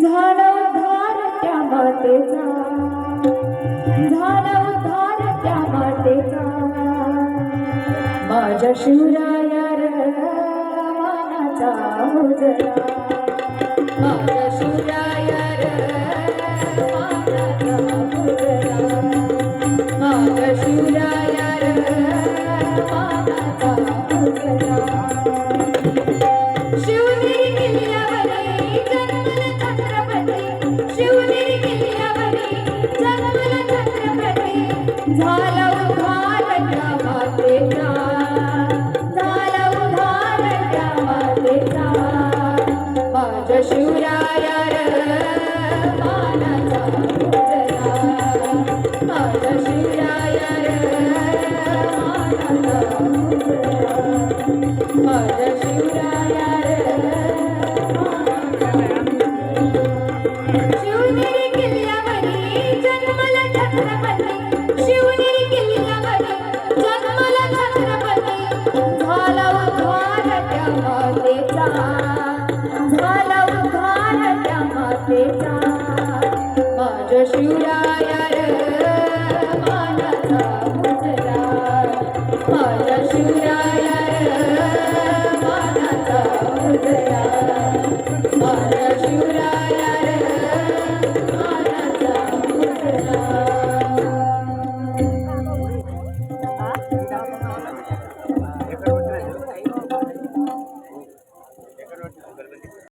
झाला उद्धार त्या मातेचा. झाला उद्धार त्या मातेचा. माझ्या शिवराया र मानाचा उजळा माझ्या शिवराया र मानाचा उजळा माझ्या शिवराया र मानाचा उजळा झाला उद्धार त्या मातेचा. झाला उद्धार त्या मातेचा. माझ्या शिवराया मानाचा माझ्या शिवराया मानाचा माझ्या मातेचा. झाला उद्धार त्या मातेचा. माझ्या शिवराया